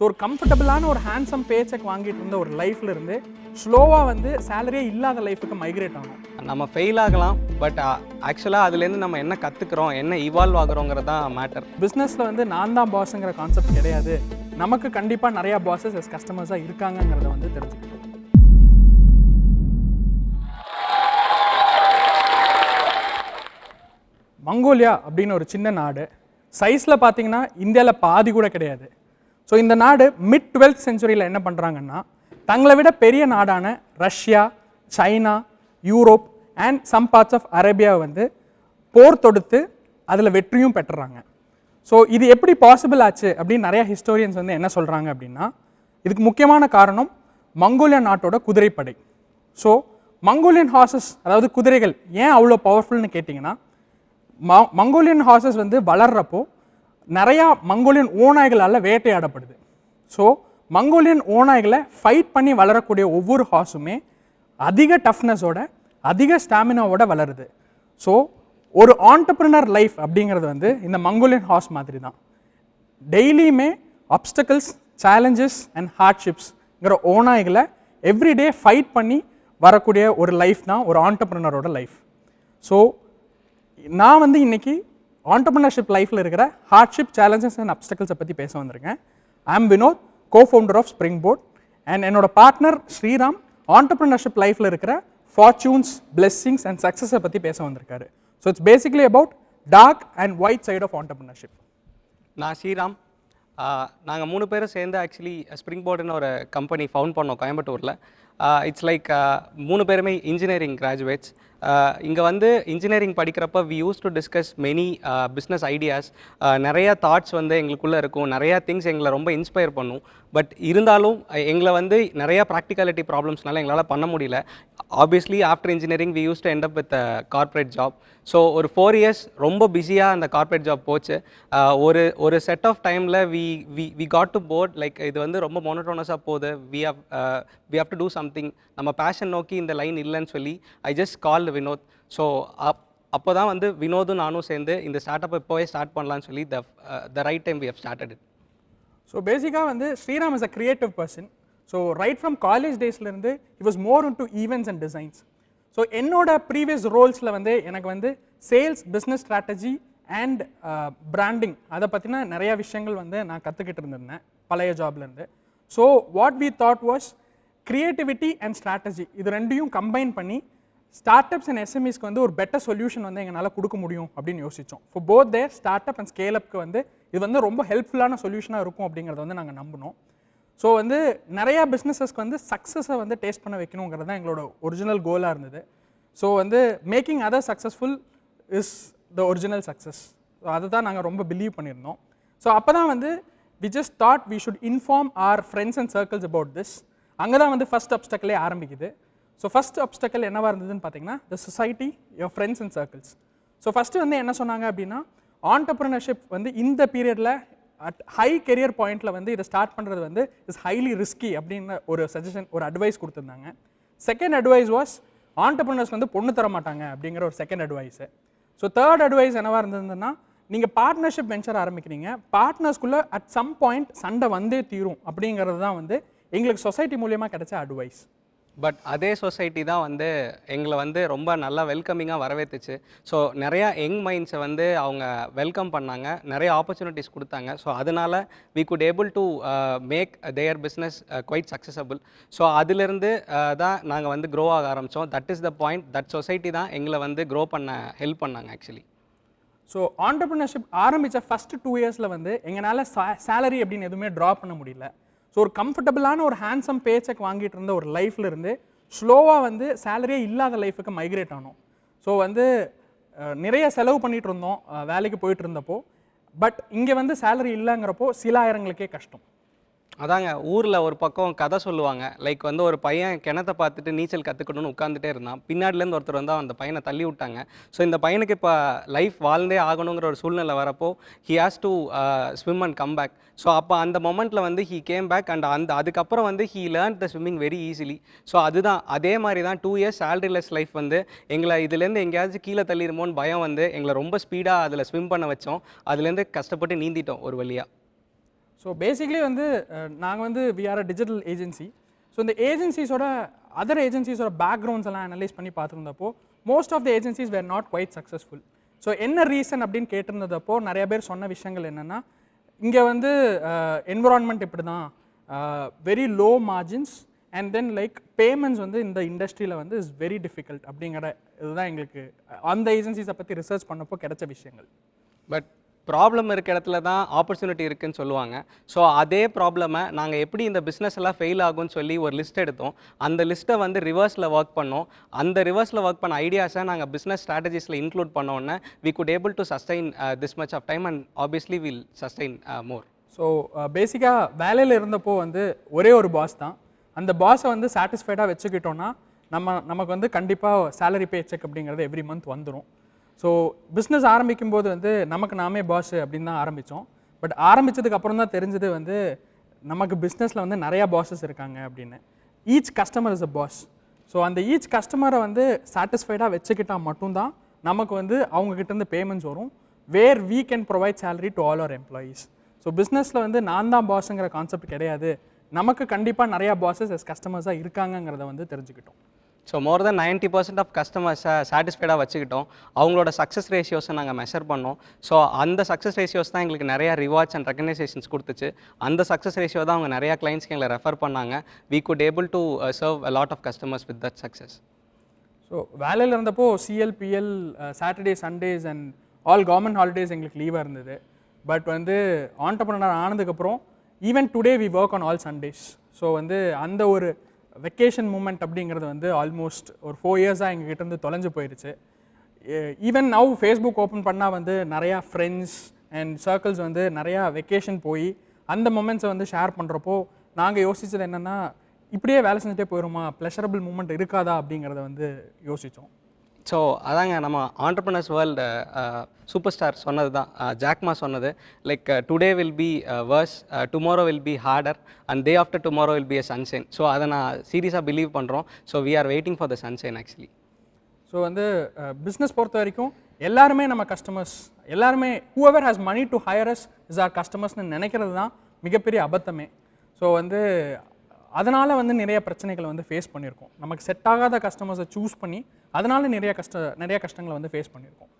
So ஒரு கம்ஃபர்டபுளான ஒரு ஹேண்ட்ஸம் பே செக் வாங்கிட்டு இருந்த ஒரு லைஃப்ல இருந்து ஸ்லோவாக வந்து சேலரியே இல்லாத லைஃபுக்கு மைக்ரேட் ஆகும் நம்ம ஃபெயில் ஆகலாம் பட் ஆக்சுவலாக அதுலேருந்து நம்ம என்ன கற்றுக்குறோம் என்ன இவால்வ் ஆகுறோங்கிறது தான் மேட்டர் பிஸ்னஸில் வந்து நான் தான் பாஸ்ங்கிற கான்செப்ட் கிடையாது. நமக்கு கண்டிப்பாக நிறையா பாஸஸ் எஸ் கஸ்டமர்ஸாக இருக்காங்கங்கிறத வந்து தெரிஞ்சுக்கணும் மங்கோலியா அப்படின்னு ஒரு சின்ன நாடு சைஸில் பார்த்தீங்கன்னா இந்தியாவில் பாதி கூட கிடையாது. ஸோ இந்த நாடு மிட் டுவெல்த் செஞ்சுரியில் என்ன பண்ணுறாங்கன்னா தங்களை விட பெரிய நாடான Russia China Europe and some parts of அரேபியாவை வந்து போர் தொடுத்து அதில் வெற்றியும் பெற்றுறாங்க. ஸோ இது எப்படி பாசிபிள் ஆச்சு அப்படின்னு நிறைய ஹிஸ்டோரியன்ஸ் வந்து என்ன சொல்கிறாங்க அப்படின்னா இதுக்கு முக்கியமான காரணம் மங்கோலியா நாட்டோட குதிரைப்படை. ஸோ மங்கோலியன் ஹார்சஸ் அதாவது குதிரைகள் ஏன் அவ்வளோ பவர்ஃபுல்னு கேட்டிங்கன்னா ம- மங்கோலியன் ஹார்சஸ் வந்து வளர்றப்போ நிறையா மங்கோலியன் ஓநாய்களால் வேட்டையாடப்படுது. ஸோ மங்கோலியன் ஓநாய்களை ஃபைட் பண்ணி வளரக்கூடிய ஒவ்வொரு ஹார்ஸுமே அதிக டஃப்னஸோட அதிக ஸ்டாமினாவோட வளருது. ஸோ ஒரு ஆண்டர்பிரினர் லைஃப் அப்படிங்கிறது வந்து இந்த மங்கோலியன் ஹார்ஸ் மாதிரி தான் டெய்லியுமே அப்டக்கல்ஸ் சேலஞ்சஸ் அண்ட் ஹார்ட்ஷிப்ஸ்ங்கிற ஓநாய்களை எவ்ரிடே ஃபைட் பண்ணி வரக்கூடிய ஒரு லைஃப் தான் ஒரு ஆண்டர்பிரினரோட லைஃப் ஸோ நான் வந்து இன்னைக்கு ஆண்டர்பிரினர்ஷிப் லைஃப்பில் இருக்கிற ஹார்ட்ஷிப் சேலஞ்சஸ் அண்ட் அப்டக்கல்ஸை பற்றி பேச வந்திருக்கேன். I am Vinod co founder of Springboard and என்னோட பார்ட்னர் ஸ்ரீராம் ஆண்டர்பிரினர்ஷிப் லைஃப்பில் இருக்கிற ஃபார்ச்சூன்ஸ் பிளெஸ்ஸிங்ஸ் அண்ட் சக்ஸஸை பற்றி பேச வந்திருக்காரு. So it's basically about dark and white side of entrepreneurship நான் ஸ்ரீராம். நாங்கள் மூணு பேரும் சேர்ந்து ஆக்சுவலி ஸ்ப்ரிங் போர்டுன்னு ஒரு கம்பெனி ஃபவுண்ட் பண்ணோம் கோயம்புத்தூரில். Uh, இட்ஸ் லைக் uh, மூணு பேருமே இன்ஜினியரிங் கிராஜுவேட்ஸ் இங்கே வந்து இன்ஜினியரிங் படிக்கிறப்ப we use to discuss many business ideas நிறையா தாட்ஸ் வந்து எங்களுக்குள்ளே இருக்கும். நிறையா திங்ஸ் எங்களை ரொம்ப இன்ஸ்பயர் பண்ணும். பட் இருந்தாலும் எங்களை வந்து நிறையா ப்ராக்டிகாலிட்டி ப்ராப்ளம்ஸ்னால எங்களால் பண்ண முடியல. Obviously after engineering we use to end up with corporate job so ஒரு ஃபோர் இயர்ஸ் ரொம்ப பிஸியாக அந்த கார்ப்பரேட் ஜாப் போச்சு. Uh, ஒரு ஒரு செட் ஆஃப் டைமில் we we we got to bored like இது வந்து ரொம்ப மோனோட்டோனஸாக போகுது. We have we have to do something நம்ம பேஷன் நோக்கி இந்த லைன் இல்லைன்னு சொல்லி I just call Vinod so அப் அப்போ தான் வந்து வினோதும் நானும் சேர்ந்து இந்த ஸ்டார்ட் அப் இப்போவே ஸ்டார்ட் பண்ணலாம்னு சொல்லி the the right time we have started it so பேசிக்காக வந்து Sriram is a creative person so right from college டேஸ்லேருந்து it was more in to events and designs so என்னோட ப்ரீவியஸ் ரோல்ஸில் வந்து எனக்கு வந்து sales business strategy and branding அதை பற்றின நிறைய விஷயங்கள் வந்து நான் கற்றுக்கிட்டு இருந்திருந்தேன் பழைய ஜாப்லேருந்து so what we thought was creativity and strategy இது ரெண்டையும் கம்பைன் பண்ணி ஸ்டார்ட் அப்ஸ் அண்ட் எஸ்எம்இஸ்க்கு வந்து ஒரு பெட்டர் சொல்யூஷன் வந்து எங்களால் கொடுக்க முடியும் அப்படின்னு யோசித்தோம் for both their start up and scale அப்க்கு வந்து இது வந்து ரொம்ப ஹெல்ப்ஃபுல்லான சொல்யூஷனாக இருக்கும் அப்படிங்கிறத வந்து நாங்கள் நம்பினோம். ஸோ வந்து நிறையா பிஸ்னஸஸ்க்கு வந்து சக்ஸஸை வந்து டேஸ்ட் பண்ண வைக்கணுங்கிறது தான் எங்களோட ஒரிஜினல் கோலாக இருந்தது. ஸோ வந்து making other successful is the original success so அதை தான் நாங்கள் ரொம்ப பிலீவ் பண்ணியிருந்தோம். ஸோ அப்போ தான் வந்து we just thought we should inform our friends and circles about this அங்கே தான் வந்து ஃபஸ்ட் அப்டக்கலே ஆரம்பிக்குது. ஸோ ஃபஸ்ட் அப்டக்கல் என்னவாக இருந்ததுன்னு பார்த்தீங்கன்னா the society your friends and circles so first வந்து என்ன சொன்னாங்க அப்படின்னா ஆண்டர்ப்ரனர்ஷிப் வந்து இந்த பீரியடில் அட் ஹை கெரியர் பாயிண்ட்டில் வந்து இதை ஸ்டார்ட் பண்ணுறது வந்து இஸ் ஹைலி ரிஸ்கி அப்படின்னு ஒரு சஜஷன் ஒரு அட்வைஸ் கொடுத்துருந்தாங்க. செகண்ட் அட்வைஸ் வாஸ் ஆண்டர்ப்ரனர்ஸ் வந்து பொண்ணு தர மாட்டாங்க அப்படிங்கிற ஒரு second advice so third advice என்னவாக இருந்ததுன்னா நீங்கள் பார்ட்னர்ஷிப் வெஞ்சர் ஆரம்பிக்கிறீங்க. பார்ட்னர்ஸ்குள்ளே அட் சம் பாயிண்ட் சண்டை வந்தே தீரும் அப்படிங்கிறது தான் வந்து எங்களுக்கு சொசைட்டி மூலியமாக கிடைச்ச அட்வைஸ் பட் அதே சொசைட்டி தான் வந்து எங்களை வந்து ரொம்ப நல்லா வெல்கமிங்காக வரவேற்றுச்சு ஸோ நிறையா யங் மைண்ட்ஸை வந்து அவங்க வெல்கம் பண்ணாங்க. நிறைய ஆப்பர்ச்சுனிட்டிஸ் கொடுத்தாங்க. ஸோ அதனால we could able to make their business quite successful so அதிலிருந்து தான் நாங்கள் வந்து க்ரோ ஆக ஆரம்பித்தோம் that is the point that society தான் எங்களை வந்து க்ரோ பண்ண ஹெல்ப் பண்ணாங்க ஆக்சுவலி ஸோ ஆண்டர்பிரினர்ஷிப் ஆரம்பித்த ஃபஸ்ட்டு டூ இயர்ஸில் வந்து எங்களால் சேலரி அப்படின்னு எதுவுமே ட்ரா பண்ண முடியல. ஸோ ஒரு கம்ஃபர்டபுளான ஒரு ஹேண்ட்ஸம் பே செக் வாங்கிட்டு இருந்த ஒரு லைஃப்ல இருந்து ஸ்லோவாக வந்து சேலரியே இல்லாத லைஃபுக்கு மைக்ரேட் ஆனோம். ஸோ வந்து நிறைய செலவு பண்ணிகிட்டு இருந்தோம் வேலைக்கு போயிட்டு இருந்தப்போ. பட் இங்கே வந்து சேலரி இல்லைங்கிறப்போ சில ஆயிரங்களுக்கே கஷ்டம். அதாங்க ஊரில் ஒரு பக்கம் கதை சொல்லுவாங்க. லைக் வந்து ஒரு பையன் கிணத்த பார்த்துட்டு நீச்சல் கற்றுக்கணும்னு உட்காந்துட்டே இருந்தான். பின்னாடிலேருந்து ஒருத்தர் வந்து அந்த பையனை தள்ளி விட்டாங்க. ஸோ இந்த பையனுக்கு இப்போ லைஃப் வாழ்ந்தே ஆகணுங்கிற ஒரு சூழ்நிலை வரப்போ he has to swim and come back so அப்போ அந்த மொமெண்ட்டில் வந்து ஹீ கேம் பேக் அண்ட் அந்த அதுக்கப்புறம் வந்து he learn the swimming very easily so அதுதான். அதே மாதிரி தான் டூ இயர்ஸ் சேலரிலெஸ் லைஃப் வந்து எங்களை இதுலேருந்து எங்கேயாச்சும் கீழே தள்ளிடுமோன்னு பயம் வந்து எங்களை ரொம்ப ஸ்பீடாக அதில் ஸ்விம் பண்ண வச்சோம். அதுலேருந்து கஷ்டப்பட்டு நீந்திட்டோம் ஒரு வழியாக ஸோ பேசிக்லி வந்து நாங்கள் வந்து we are a digital agency so இந்த ஏஜென்சிஸோட அதர் ஏஜென்சிஸோட பேக்ரவுண்ட்ஸ் எல்லாம் அனலைஸ் பண்ணி பார்த்துருந்தப்போ most of the agencies were not quite successful so என்ன ரீசன் அப்படின்னு கேட்டிருந்ததப்போ நிறைய பேர் சொன்ன விஷயங்கள் என்னென்னா இங்கே வந்து என்விரான்மெண்ட் இப்படி தான் very low margins and then like payments வந்து இந்த இண்டஸ்ட்ரியில் வந்து இஸ் வெரி டிஃபிகல்ட் அப்படிங்கிற இதுதான் எங்களுக்கு அந்த ஏஜென்சிஸை பற்றி ரிசர்ச் பண்ணப்போ கிடைச்ச விஷயங்கள். பட் ப்ராப்ளம் இருக்க இடத்துல தான் ஆப்பர்ச்சுனிட்டி இருக்குன்னு சொல்லுவாங்க. ஸோ அதே ப்ராப்ளமை நாங்கள் எப்படி இந்த பிஸ்னஸ் எல்லாம் ஃபெயில் ஆகும்னு சொல்லி ஒரு லிஸ்ட் எடுத்தோம். அந்த லிஸ்ட்டை வந்து ரிவர்ஸில் ஒர்க் பண்ணோம். அந்த ரிவர்ஸில் ஒர்க் பண்ண ஐடியாஸை நாங்கள் பிஸ்னஸ் ஸ்ட்ராட்டஜிஸில் இன்க்ளூட் பண்ணோன்னே we could able to sustain this much of time and obviously will sustain more so பேசிக்காக வேலையில் இருந்தப்போ வந்து ஒரே ஒரு பாஸ் தான். அந்த பாஸை வந்து சாட்டிஸ்ஃபைடாக வச்சுக்கிட்டோன்னா நம்ம நமக்கு வந்து கண்டிப்பாக சேலரி பே செக் அப்படிங்கிறது எவ்ரி மந்த் வந்துடும் ஸோ பிஸ்னஸ் ஆரம்பிக்கும் போது வந்து நமக்கு நாமே பாஸ் அப்படின்னு தான் ஆரம்பித்தோம் பட் ஆரம்பித்ததுக்கு அப்புறம் தான் தெரிஞ்சது வந்து நமக்கு பிஸ்னஸில் வந்து நிறையா பாஸஸ் இருக்காங்க அப்படின்னு. Each customer is a boss so அந்த ஈச் கஸ்டமரை வந்து சாட்டிஸ்ஃபைடாக வச்சுக்கிட்டால் மட்டும்தான் நமக்கு வந்து அவங்க பேமெண்ட்ஸ் வரும். Where we can provide salary to all our employees so பிஸ்னஸில் வந்து நான் தான் பாஸுங்கிற கான்செப்ட் கிடையாது. நமக்கு கண்டிப்பாக நிறையா பாஸஸ் எஸ் கஸ்டமர்ஸாக இருக்காங்கங்கிறத வந்து தெரிஞ்சுக்கிட்டோம். So more then ninety percent of கஸ்டமர்ஸை சாட்டிஸ்ஃபைடாக வச்சுக்கிட்டோம். அவங்களோட சக்ஸஸ் ரேஷியோஸை நாங்கள் மெஷர் பண்ணோம். ஸோ அந்த சக்ஸஸ் ரேஷியோஸ் தான் எங்களுக்கு நிறையா ரிவார்ட்ஸ் அண்ட் ரெகனைசேஷன்ஸ் கொடுத்துச்சு. அந்த சக்ஸஸ் ரேஷியோ தான் அவங்க நிறையா கிளைண்ட்ஸ்க்கு எங்களை ரெஃபர் பண்ணாங்க. We could able to serve a lot of customers with that success so வேலையில் இருந்தப்போ CL PL Saturday Sundays and all government holidays எங்களுக்கு லீவாக இருந்தது. பட் வந்து ஆண்டர்பனர் ஆனதுக்கப்புறம் even today we work on all Sundays so வந்து அந்த ஒரு வெக்கேஷன் மூமெண்ட் அப்படிங்கிறது வந்து ஆல்மோஸ்ட் ஒரு ஃபோர் இயர்ஸாக எங்ககிட்ட இருந்து தொலைஞ்சு போயிடுச்சு ஈவன் நவ் ஃபேஸ்புக் ஓப்பன் பண்ணால் வந்து நிறையா ஃப்ரெண்ட்ஸ் அண்ட் சர்க்கிள்ஸ் வந்து நிறையா வெக்கேஷன் போய் அந்த மொமெண்ட்ஸை வந்து ஷேர் பண்ணுறப்போ நாங்கள் யோசித்தது என்னென்னா இப்படியே வேலை செஞ்சுட்டே போயிடுமா ப்ளஷரபிள் மூமெண்ட் இருக்காதா அப்படிங்கிறத வந்து யோசித்தோம் ஸோ அதாங்க நம்ம ஆண்டர்பனர்ஸ் வேர்ல்டு சூப்பர் ஸ்டார் சொன்னது. தான் ஜாக்மா சொன்னது like today will be worse tomorrow will be harder and day after tomorrow will be a sunshine so அதை நான் சீரியஸாக பிலீவ் பண்ணுறோம் so we are waiting for the sunshine actually so வந்து business பொறுத்த வரைக்கும் எல்லாருமே நம்ம கஸ்டமர்ஸ் எல்லாருமே whoever has money to hire us is our கஸ்டமர்ஸ்னு நினைக்கிறது தான் மிகப்பெரிய அபத்தமே. ஸோ வந்து அதனால் வந்து நிறைய பிரச்சனைகளை வந்து ஃபேஸ் பண்ணியிருக்கோம். நமக்கு செட் ஆகாத கஸ்டமர்ஸை சூஸ் பண்ணி அதனால நிறைய கஷ்ட நிறைய கஷ்டங்களை வந்து ஃபேஸ் பண்ணியிருக்கோம்.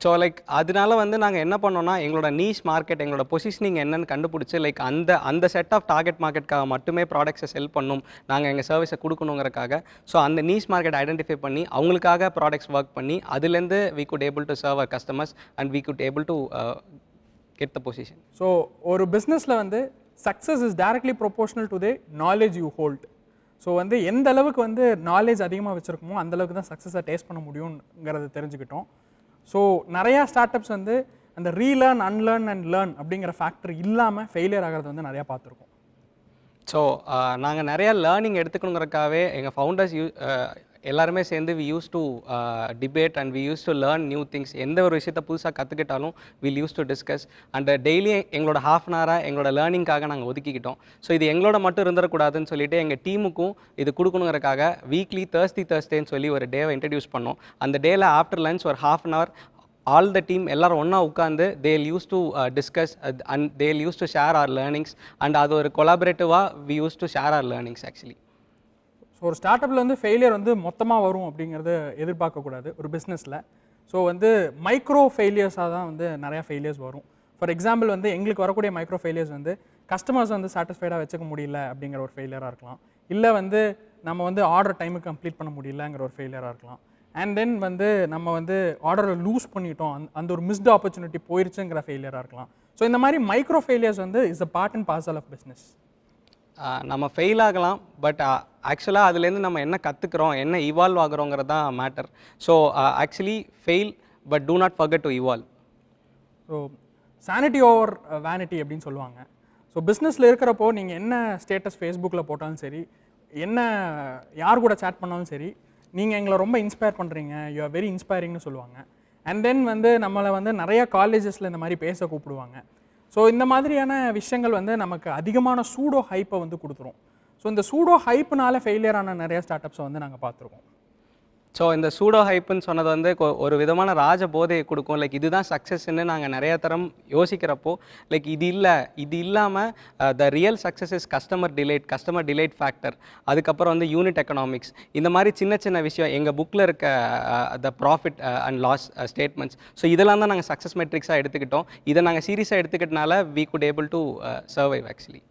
ஸோ லைக் அதனால வந்து நாங்கள் என்ன பண்ணோம்னா எங்களோட நீஷ் மார்க்கெட் எங்களோட பொசிஷனிங் என்னன்னு கண்டுபிடிச்சி லைக் அந்த அந்த செட் ஆஃப் டார்கெட் மார்க்கெட்காக மட்டுமே ப்ராடக்ட்ஸை செல் பண்ணும். நாங்கள் எங்கள் சர்வீஸை கொடுக்கணுங்கிறக்காக. ஸோ அந்த நீஷ் மார்க்கெட் ஐடென்டிஃபை பண்ணி அவங்களுக்காக ப்ராடக்ட்ஸ் ஒர்க் பண்ணி அதுலேருந்து we could able to serve our customers and we could able to get the position so ஒரு பிஸ்னஸில் வந்து success is directly proportional to the knowledge you hold so வந்து எந்த அளவுக்கு வந்து நாலேஜ் அதிகமாக வச்சுருக்கோமோ அந்த அளவுக்கு தான் சக்ஸஸை டேஸ்ட் பண்ண முடியுங்கிறத தெரிஞ்சுக்கிட்டோம். ஸோ நிறையா ஸ்டார்ட் அப்ஸ் வந்து அந்த ரீலேர்ன் அன்லேர்ன் அண்ட் லேர்ன் அப்படிங்கிற ஃபேக்டர் இல்லாமல் ஃபெயிலியர் ஆகிறது வந்து நிறையா பார்த்துருக்கோம். ஸோ நாங்கள் நிறையா லேர்னிங் எடுத்துக்கணுங்கிறக்காகவே எங்கள் ஃபவுண்டர்ஸ் யூ எல்லாருமே சேர்ந்து we use to debate and we use to learn new things எந்த ஒரு விஷயத்த புதுசாக கற்றுக்கிட்டாலும் will use to discuss and daily uh, எங்களோட ஹாஃப் அன் ஹவராக எங்களோட லேர்னிங்காக நாங்கள் ஒதுக்கிக்கிட்டோம். ஸோ இது எங்களோட மட்டும் இருந்துடக்கூடாதுன்னு சொல்லிட்டு எங்கள் டீமுக்கும் இது கொடுக்கணுங்கிறக்காக வீக்லி தேர்ஸ்டி தேர்ஸ்டேன்னு சொல்லி ஒரு டேவை இன்ட்ரடியூஸ் பண்ணோம். அந்த டேயில் ஆஃப்டர் லன்ச் ஒரு half an hour all the team எல்லாரும் ஒன்றா உட்காந்து they'll use to discuss and they'll use to share our learnings and அது ஒரு கொலாபரேட்டிவாக we use to share our learnings actually so ஒரு ஸ்டார்ட் அப்பில் வந்து ஃபெயிலியர் வந்து மொத்தமாக வரும் அப்படிங்கிறத எதிர்பார்க்கக்கூடாது ஒரு பிஸ்னஸில் ஸோ வந்து மைக்ரோ ஃபெயிலியர்ஸாக தான் வந்து நிறையா ஃபெயிலியர்ஸ் வரும். ஃபார் எக்ஸாம்பிள் வந்து எங்களுக்கு வரக்கூடிய மைக்ரோ ஃபெயிலியர்ஸ் வந்து கஸ்டமர்ஸ் வந்து சாட்டிஸ்ஃபைடாக வச்சுக்க முடியல அப்படிங்கிற ஒரு ஃபெயிலியராக இருக்கலாம். இல்லை வந்து நம்ம வந்து ஆர்டர் டைமுக்கு கம்ப்ளீட் பண்ண முடியலங்கிற ஒரு ஃபெயிலியராக இருக்கலாம். அண்ட் தென் வந்து நம்ம வந்து ஆர்டரை லூஸ் பண்ணிட்டோம். அந்த- அந்த ஒரு மிஸ்டு ஆப்பர்ச்சுனிட்டி போயிருச்சுங்கிற ஃபெயிலியராக இருக்கலாம். ஸோ இந்த மாதிரி மைக்ரோ ஃபெயிலியர்ஸ் வந்து is a part and parcel of business நம்ம ஃபெயில் ஆகலாம் பட் ஆக்சுவலாக அதுலேருந்து நம்ம என்ன கற்றுக்குறோம் என்ன இவால்வ் ஆகிறோங்கிறது தான் matter so actually fail but do not forget to evolve so sanity over vanity அப்படின்னு சொல்லுவாங்க. ஸோ பிஸ்னஸில் இருக்கிறப்போ நீங்கள் என்ன ஸ்டேட்டஸ் ஃபேஸ்புக்கில் போட்டாலும் சரி என்ன யார் கூட சேட் பண்ணாலும் சரி நீங்கள் எங்களை ரொம்ப இன்ஸ்பயர் பண்ணுறீங்க யூ ஆர் வெரி இன்ஸ்பைரிங்னு சொல்லுவாங்க. அண்ட் தென் வந்து நம்மளை வந்து நிறையா காலேஜஸில் இந்த மாதிரி பேச கூப்பிடுவாங்க. ஸோ இந்த மாதிரியான விஷயங்கள் வந்து நமக்கு அதிகமான சூடோ ஹைப்பை வந்து கொடுத்துரும். ஸோ இந்த சூடோ ஹைப்புனால ஃபெயிலியர் ஆன நிறைய ஸ்டார்ட் அப்ஸை வந்து நாங்கள் பார்த்துருக்கோம். ஸோ இந்த சூடோ ஹைப்புன்னு சொன்னது வந்து ஒரு விதமான ராஜ போதையை கொடுக்கும். லைக் இதுதான் சக்ஸஸ்ன்னு நாங்கள் நிறைய தரம் யோசிக்கிறப்போ லைக் இது இல்லை இது இல்லாமல் the real success is customer delight customer delight factor அதுக்கப்புறம் வந்து யூனிட் எக்கனாமிக்ஸ் இந்த மாதிரி சின்ன சின்ன விஷயம் எங்கள் புக்கில் இருக்க the profit and loss statements so இதெல்லாம் தான் நாங்கள் சக்ஸஸ் மெட்ரிக்ஸாக எடுத்துக்கிட்டோம். இதை நாங்கள் சீரியஸாக எடுத்துக்கிட்டனால we could able to survive actually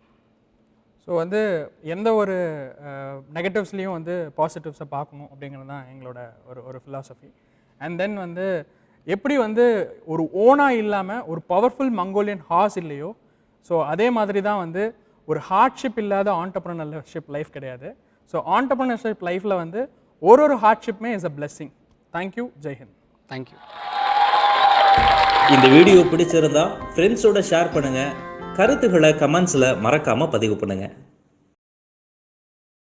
so வந்து எந்த ஒரு நெகட்டிவ்ஸ்லேயும் வந்து பாசிட்டிவ்ஸை பார்க்கணும் அப்படிங்கிறது தான் எங்களோட ஒரு ஒரு ஃபிலாசபி அண்ட் தென் வந்து எப்படி வந்து ஒரு ஓனாக இல்லாமல் ஒரு பவர்ஃபுல் மங்கோலியன் ஹார்ஸ் இல்லையோ ஸோ அதே மாதிரி தான் வந்து ஒரு ஹார்ட்ஷிப் இல்லாத ஆண்டர்ப்ரனர்ஷிப் லைஃப் கிடையாது. ஸோ ஆண்டர்ப்ரனர்ஷிப் லைஃப்பில் வந்து ஒரு ஒரு ஹார்ட்ஷிப்புமே is a blessing thank you Jai Hind thank you இந்த வீடியோ பிடிச்சிருந்தா ஃப்ரெண்ட்ஸோட ஷேர் பண்ணுங்கள் கருத்துக்களை கமெண்ட்ஸில் மறக்காமல் பதிவு பண்ணுங்கள்